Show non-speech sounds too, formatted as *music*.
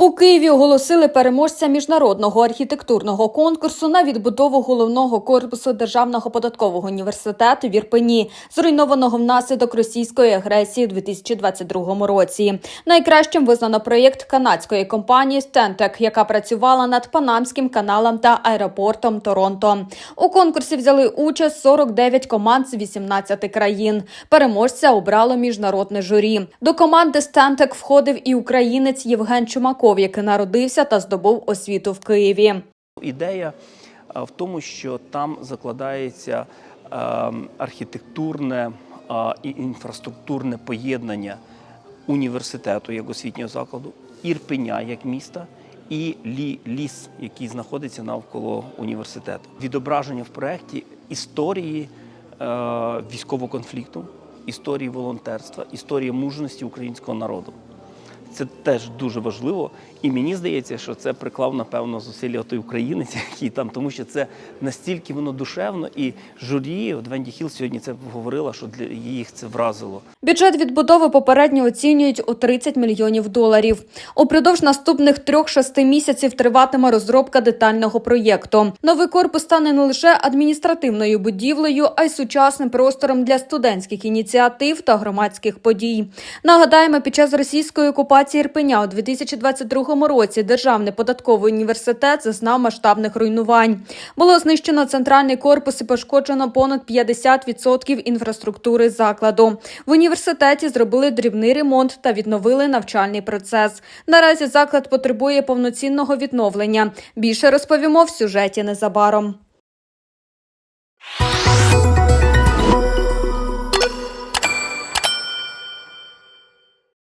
У Києві оголосили переможця міжнародного архітектурного конкурсу на відбудову головного корпусу Державного податкового університету в Ірпені, зруйнованого внаслідок російської агресії у 2022 році. Найкращим визнано проєкт канадської компанії Stentec, яка працювала над Панамським каналом та аеропортом Торонто. У конкурсі взяли участь 49 команд з 18 країн. Переможця обрало міжнародне журі. До команди Stentec входив і українець Євген Чумаков, який народився та здобув освіту в Києві. Ідея е, в тому, що там закладається е, архітектурне е, і інфраструктурне поєднання університету як освітнього закладу, Ірпеня як міста і лі, ліс, який знаходиться навколо університету. Відображення в проєкті історії е, військового конфлікту, історії волонтерства, історії мужності українського народу. Це теж дуже важливо, і мені здається, що це приклав напевно зусилля той українець, *laughs* який там, тому що це настільки воно душевно, і журі Венді Хіл сьогодні це говорила, що для їх це вразило. Бюджет відбудови попередньо оцінюють у 30 мільйонів доларів. Упродовж наступних трьох-шести місяців триватиме розробка детального проєкту. Новий корпус стане не лише адміністративною будівлею, а й сучасним простором для студентських ініціатив та громадських подій. Нагадаємо, під час російської окупації Ірпеня у 2022 році Державний податковий університет зазнав масштабних руйнувань. Було знищено центральний корпус і пошкоджено понад 50% інфраструктури закладу. В університеті зробили дрібний ремонт та відновили навчальний процес. Наразі заклад потребує повноцінного відновлення. Більше розповімо в сюжеті незабаром.